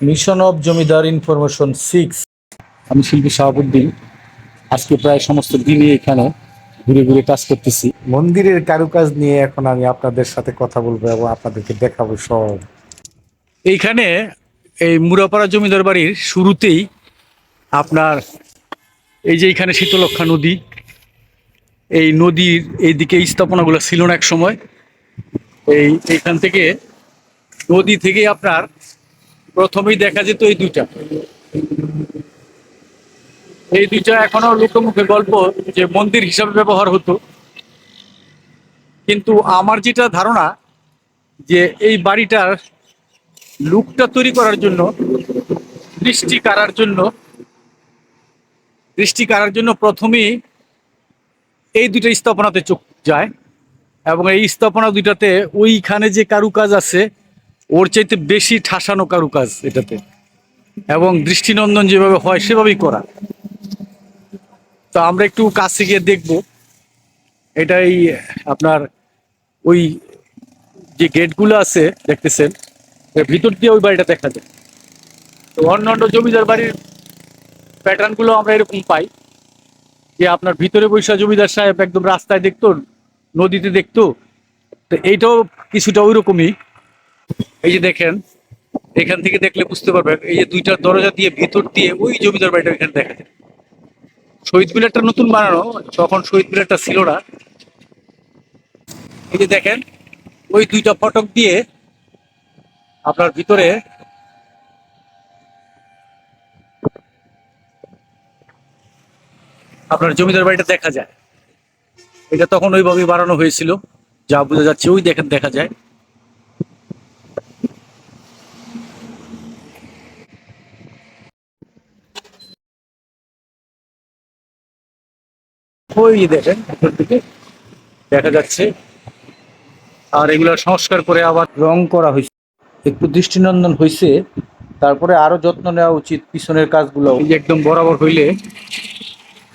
Mission of জমিদার information six আমি শিল্পী শাহাবুদ্দিন। আজকে প্রায় সমস্ত দিনই এখানে ঘুরে ঘুরে কাজ করতেছি। মন্দিরের কারুকাজ নিয়ে এখন আমি আপনাদের সাথে কথা বলব এবং আপনাদেরকে দেখাবো সব। এইখানে এই মুরাপাড়া জমিদার বাড়ির শুরুতেই আপনার এই যে এখানে শীতলক্ষা নদী এই নদীর এইদিকে স্থাপনাগুলো ছিল না এক সময়। এই এইখান থেকে নদী থেকে আপনার প্রথমেই দেখা যেত এই দুইটা। এই দুইটা এখনও লোকমুখে গল্প যে মন্দির হিসাবে ব্যবহার হতো। কিন্তু আমার যেটা ধারণা যে এই বাড়িটার লুকটা তৈরি করার জন্য, দৃষ্টি কাড়ার জন্য, দৃষ্টি কাড়ার জন্য প্রথমেই এই দুটো স্থাপনাতে চোখ যায় এবং এই স্থাপনা দুইটাতে ওইখানে যে কারুকাজ আছে ওর চাইতে বেশি ঠাসানো কারুকাজ এটাতে। এবং দৃষ্টিনন্দন যেভাবে হয়, সেভাবেই করা। তো আমরা একটু কাছে গিয়ে দেখব। এটাই আপনার ওই যে গেটগুলো আছে, দেখতেছেন ভিতর দিয়ে ওই বাড়িটা দেখা যায়। তো অন্য অন্য জমিদার বাড়ির প্যাটার্নগুলো আমরা এরকম পাই যে আপনার ভিতরে বৈশা জমিদার সাহেব একদম রাস্তায় দেখতো, নদীতে দেখতো। তো এইটাও কিছুটা ওই রকমই এই যে দেখেন, এখান থেকে দেখলে বুঝতে পারবেন, এই যে দুইটা দরজা দিয়ে ভিতর দিয়ে ওই জমিদার বাড়িটা এখানে দেখা যায়। শহীদ মিনারটা নতুন বানানো তখন শহীদ মিনারটা ছিল না, এই যে দেখেন, ওই দুইটা ফটক দিয়ে আপনার ভিতরে আপনার জমিদার বাড়িটা দেখা যায়। এটা তখন ওইভাবেই বানানো হয়েছিল, যা বোঝা যাচ্ছে, ওই দেখেন দেখা যায়। ওই দেখেন ভিতর দিকে দেখা যাচ্ছে। আর এগুলো সংস্কার করে আবার রং করা হয়েছে। একটু দৃষ্টিনন্দন হয়েছে তারপরে আরও যত্ন নেওয়া উচিত পিছনের কাজগুলো। একদম বরাবর হইলে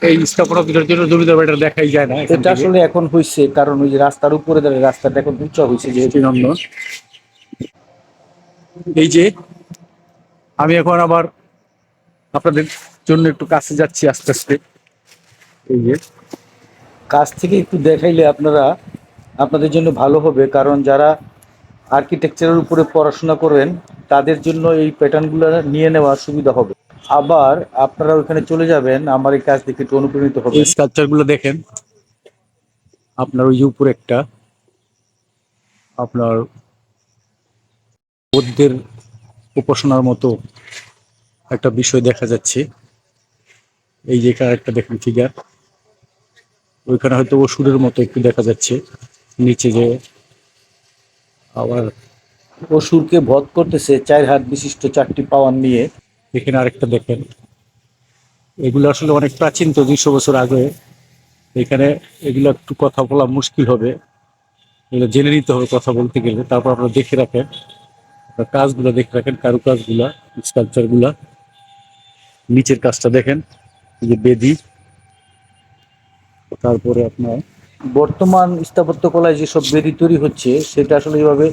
এই স্থাপনা দুটার জন্য জমিদার বাড়িটা দেখাই যায় না এটা আসলে এখন হয়েছে কারণ ওই যে রাস্তার উপরে দাঁড়িয়ে রাস্তাটা এখন উঁচা হয়েছে যেহেতু। নন্দন এই যে আমি এখন আবার আপনাদের জন্য একটু কাছে যাচ্ছি আস্তে আস্তে। এই যে, কাছ থেকে একটু দেখাইলে আপনারা, আপনাদের জন্য ভালো হবে, কারণ যারা আর্কিটেকচারের উপরে পড়াশোনা করেন, তাদের জন্য এই প্যাটার্নগুলো নিয়ে নেওয়া সুবিধা হবে। আবার আপনারা ওখানে চলে যাবেন, আমার এই কাজ দেখে একটু অনুপ্রাণিত হবে। এই স্কাল্পচারগুলো দেখেন। আপনার ওই উপরে একটা, আপনার বৌদ্ধের উপাসনার মতো একটা বিষয় দেখা যাচ্ছে। এই যে একটা দেখেন ফিগার ওইখানে হয়তো ওষুধের মতো একটু দেখা যাচ্ছে। নিচে যে আবার অসুরকে বধ করতেছে চার হাত বিশিষ্ট চারটি পাওয়ার নিয়ে। এখানে আরেকটা দেখেন। এগুলো আসলে অনেক প্রাচীন তো দুইশো বছর আগে। এখানে এগুলো একটু কথা বলা মুশকিল হবে। এগুলো জেনে নিতে হবে কথা বলতে গেলে। তারপর আপনারা দেখে রাখেন। আপনার কাজগুলো দেখে রাখেন কারুকাজগুলা স্কালচারগুলা নিচের কাজটা দেখেন এই যে বেদি। তারপরে আপনার বর্তমান স্থাপত্য কলায় যেসব বেদি তৈরি হচ্ছে সেটা আসলে এইভাবে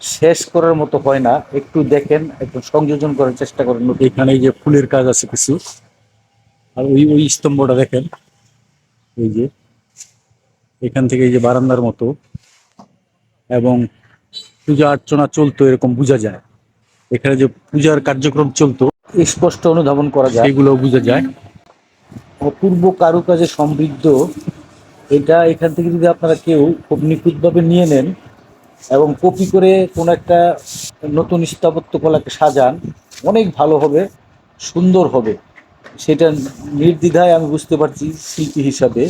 শেষ করার মতো হয় না। একটু দেখেন একটু সংযোজন করার চেষ্টা করেন এখানে যে ফুলের কাজ আছে কিছু। আর ওই ওই স্তম্ভটা দেখেন। এই যে এখান থেকে এই যে বারান্দার মতো। এবং পূজা অর্চনা চলতো এরকম বোঝা যায়। এখানে যে পূজার কার্যক্রম চলতো স্পষ্ট অনুধাবন করা যায়। এগুলো বোঝা যায়। অপূর্ব কারুকাজে সমৃদ্ধ এটা এখান থেকে যদি আপনারা কেউ খুব নিখুঁতভাবে নিয়ে নেন এবং কপি করে কোনো একটা নতুন স্থাপত্য কলাকে সাজান, অনেক ভালো হবে, সুন্দর হবে। সেটা নির্দ্বিধায় আমি বুঝতে পারছি শিল্পী হিসাবে।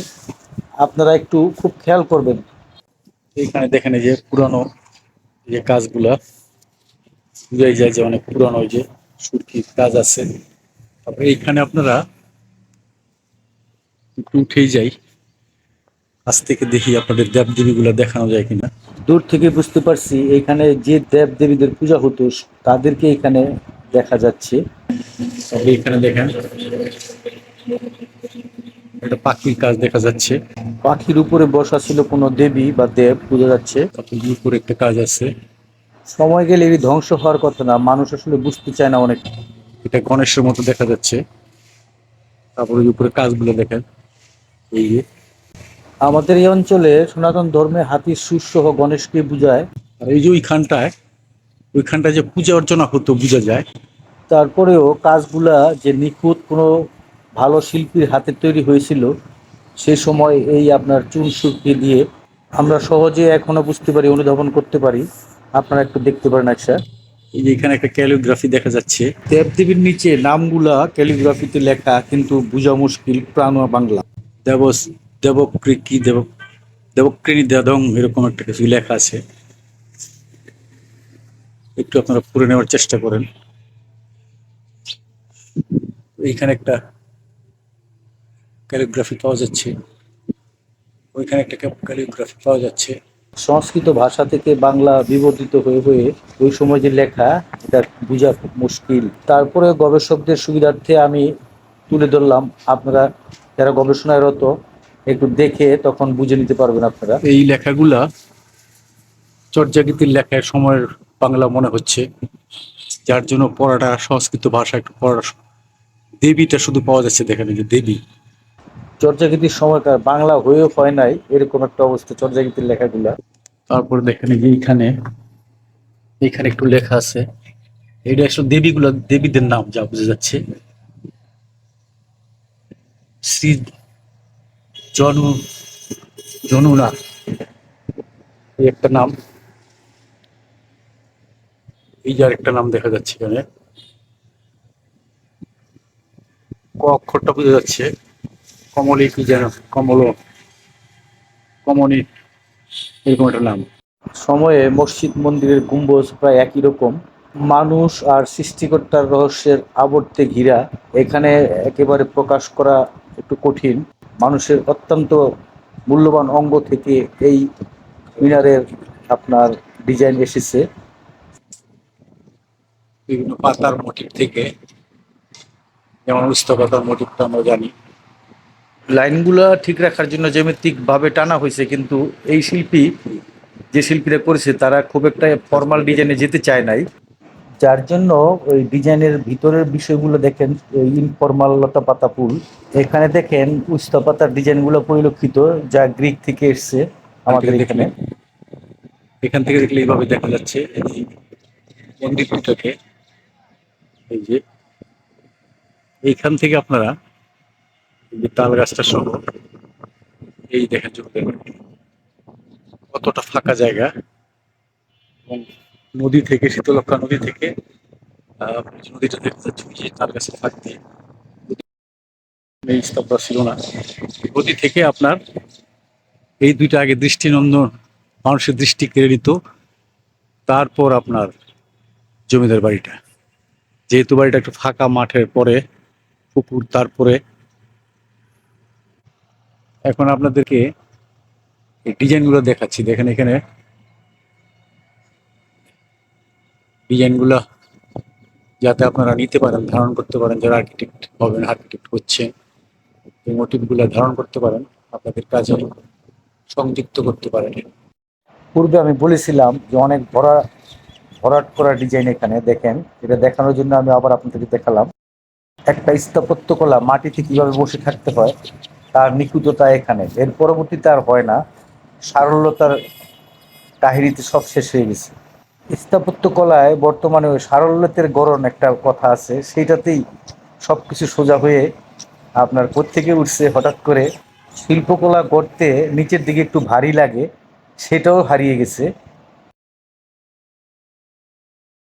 আপনারা একটু খুব খেয়াল করবেন। এখানে দেখেন এই যে পুরানো যে কাজগুলা, বুঝাই যায় যে অনেক পুরানো ওই যে সুরকির কাজ আছে। তারপরে এইখানে আপনারা একটু উঠেই যাই। আজ থেকে দেখি আপনাদের দেব দেবীগুলো দেখানো যায় কিনা। দূর থেকে বুঝতে পারছি এখানে যে দেব দেবীদের পূজা হতো তাদেরকে এখানে দেখা যাচ্ছে। এখানে দেখেন একটা পাখির কাজ দেখা যাচ্ছে। পাখির উপরে বসা ছিল কোনো দেবী বা দেব বোঝা যাচ্ছে। পাখির উপরে একটা কাজ আছে। সময় গেলে এটি ধ্বংস হওয়ার কথা না মানুষ আসলে বুঝতে চায় না অনেক। এটা গণেশের মতো দেখা যাচ্ছে। তারপরে উপরে কাজগুলো দেখেন। এই যে আমাদের এই অঞ্চলে সনাতন ধর্মে হাতির সুসহ গণেশকে বোঝায় আর এই যে ওইখানটায় ওইখানটায় যে পূজা অর্চনা হতো বোঝা যায়। তারপরেও কাজগুলা যে নিখুঁত কোনো ভালো শিল্পীর হাতে তৈরি হয়েছিল সে সময় এই আপনার চুন সুরকি দিয়ে আমরা সহজে এখনও বুঝতে পারি অনুধাবন করতে পারি। আপনারা একটু দেখতে পারেন একসা এই যে এখানে একটা ক্যালিগ্রাফি দেখা যাচ্ছে। দেবদেবীর নিচে নামগুলা ক্যালিগ্রাফিতে লেখা কিন্তু বোঝা মুশকিল প্রাণ বাংলা। দেবস দেবকৃকি দেব দেবকৃণী দেদং এরকম একটা কিছু লেখা আছে। একটু আপনারা পড়ে নেওয়ার চেষ্টা করেন। এইখানে একটা ক্যালিগ্রাফি পাওয়া যাচ্ছে। ওইখানে একটা ক্যালিগ্রাফি পাওয়া যাচ্ছে। সংস্কৃত ভাষা থেকে বাংলা বিবর্তিত হয়ে হয়ে ওই সময় যে লেখা, এটা বোঝা খুব মুশকিল। তারপরে গবেষকদের সুবিধার্থে আমি তুলে ধরলাম। আপনারা যারা গবেষণায় রত একটু দেখে তখন বুঝে নিতে পারবেন আপনারা। এই লেখাগুলা চর্যাগীতির লেখার সময়ের বাংলা মনে হচ্ছে। যার জন্য পড়াটা সংস্কৃত ভাষা একটু পড়া দেবীটা শুধু পাওয়া যাচ্ছে দেখেন যে দেবী। চর্যাগীতির সময়কার বাংলা হয়েও হয় নাই এরকম একটা অবস্থা চর্যাগীতির লেখাগুলা। তারপরে দেখেন যে এইখানে এইখানে একটু লেখা আছে। এটা আসলে দেবীগুলো দেবীদের নাম যা বোঝা যাচ্ছে। শ্রী জনু, জনুনা। একটা নাম। এই যে আরেকটা নাম দেখা যাচ্ছে এখানে। ক অক্ষরটা বোঝা যাচ্ছে। কমলি কি যেন, কমল। কমনি, এরকম একটা নাম। সময়ে মসজিদ মন্দিরের গুম্বজ প্রায় একই রকম। মানুষ আর সৃষ্টিকর্তার রহস্যের আবর্তে ঘিরা। এখানে একেবারে প্রকাশ করা একটু কঠিন। মানুষের অত্যন্ত মূল্যবান অঙ্গ থেকে এই মিনারের আপনার ডিজাইন এসেছে। বিভিন্ন পাতার মোটিভ থেকে যেমন উস্তপাতার মোটিভটা আমরা জানি। লাইনগুলো ঠিক রাখার জন্য জ্যামিতিক ভাবে টানা হয়েছে কিন্তু এই শিল্পী যে শিল্পীরা করেছে তারা খুব একটা ফর্মাল ডিজাইনে যেতে চায় নাই। যার জন্য ওই ডিজাইনের ভিতরের বিষয়গুলো দেখেন ওই ইনফর্মাল লতা পাতা ফুল। এখানে দেখেন উস্তা পাতার ডিজাইনগুলো পরিলক্ষিত যা গ্রিক থেকে এসছে আমাদের এখানে এখান। থেকে দেখলে এইভাবে দেখা যাচ্ছে এই মন্দিরটাকে এই যে এইখান থেকে আপনারা তাল গাছটা সহ এই দেখেন দেখবেন কতটা ফাঁকা জায়গা। এবং নদী থেকে শীতলক্ষা নদী থেকে নদীটা দেখা যাচ্ছে যে গাছের ফাঁক দিয়ে এই স্তব্ধ ছিল না। নদী থেকে আপনার এই দুইটা আগে দৃষ্টিনন্দন মানুষের দৃষ্টি কেড়ে নিত, তারপর আপনার জমিদার বাড়িটা। যেহেতু বাড়িটা একটু ফাঁকা মাঠের পরে, পুকুর তারপরে, এখন আপনাদেরকে এই ডিজাইনগুলো দেখাচ্ছি। দেখেন এখানে ডিজাইনগুলো যাতে আপনারা নিতে পারেন, ধারণ করতে পারেন, যারা আর্কিটেক্ট হবেন আর্কিটেক্ট হচ্ছেন এই মোটিভগুলো ধারণ করতে পারেন, আপনাদের কাজে সংযুক্ত করতে পারেন। পূর্বে আমি বলেছিলাম যে অনেক ভরা, ভরাট করা ডিজাইন এখানে, দেখেন, এটা দেখানোর জন্য আমি আবার আপনাদেরকে দেখালাম। একটা স্থাপত্যকলা মাটিতে কীভাবে বসে থাকতে হয়, তার নিখুঁততা এখানে। এর পরবর্তীতে আর হয় না, সারল্যতার কাহিনীতে সব শেষ হয়ে গেছে। স্থাপত্যকলায় বর্তমানে ওই সারল্যতের গড়ন একটা কথা আছে, সেইটাতেই সব কিছু সোজা হয়ে আপনার প্রত্যেকে উঠছে হঠাৎ করে শিল্পকলা গড়তে নিচের দিকে একটু ভারী লাগে, সেটাও হারিয়ে গেছে।